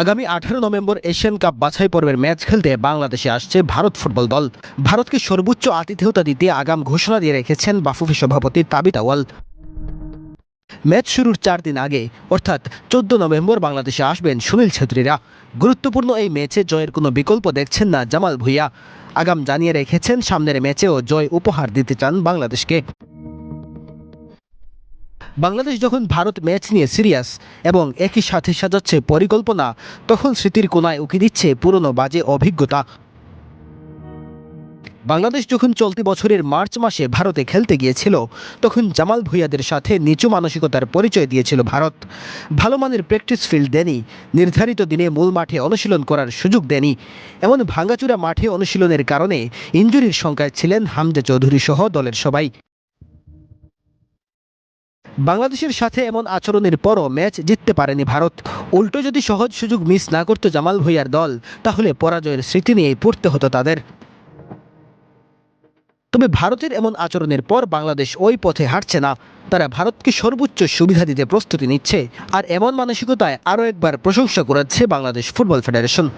আগামী আঠারো November Asian cup বাছাই পর্বের ম্যাচ খেলতে বাংলাদেশে আসছে ভারত ফুটবল দল। ভারতকে সর্বোচ্চ আতিথেয়তা দিতে আগাম ঘোষণা দিয়ে রেখেছেন বাফুফি সভাপতি তাবিত আওয়াল ম্যাচ শুরুর চার দিন আগে, অর্থাৎ চোদ্দ নভেম্বর বাংলাদেশে আসবেন সুনীল ছেত্রীরা। গুরুত্বপূর্ণ এই ম্যাচে জয়ের কোনো বিকল্প দেখছেন না জামাল ভুইয়া। আগাম জানিয়ে রেখেছেন সামনের ম্যাচেও জয় উপহার দিতে চান বাংলাদেশকে। বাংলাদেশ যখন ভারত ম্যাচ নিয়ে সিরিয়াস এবং একই সাথে সাজাচ্ছে পরিকল্পনা, তখন স্মৃতির কোনায় উকি দিচ্ছে পুরনো বাজে অভিজ্ঞতা। বাংলাদেশ যখন চলতি বছরের মার্চ মাসে ভারতে খেলতে গিয়েছিল, তখন জামাল ভুইয়াদের সাথে নিচু মানসিকতার পরিচয় দিয়েছিল ভারত। ভালো মানের প্র্যাকটিস ফিল্ড দেনি নির্ধারিত দিনে মূল মাঠে অনুশীলন করার সুযোগ দেনি এমন ভাঙ্গাচুরা মাঠে অনুশীলনের কারণে ইঞ্জুরির সংখ্যায় ছিলেন হামজা চৌধুরী সহ দলের সবাই। বাংলাদেশের সাথে এমন আচরণের পরও ম্যাচ জিততে পারেনি ভারত। উল্টো যদি সহজ সুযোগ মিস না করতো জামাল ভুইয়ার দল, তাহলে পরাজয়ের স্মৃতি নিয়েই পড়তে হতো তাদের। তবে ভারতের এমন আচরণের পর বাংলাদেশ ওই পথে হাঁটছে না। তারা ভারতকে সর্বোচ্চ সুবিধা দিতে প্রস্তুতি নিচ্ছে, আর এমন মানসিকতায় আরও একবার প্রশংসা করাচ্ছে বাংলাদেশ ফুটবল ফেডারেশন।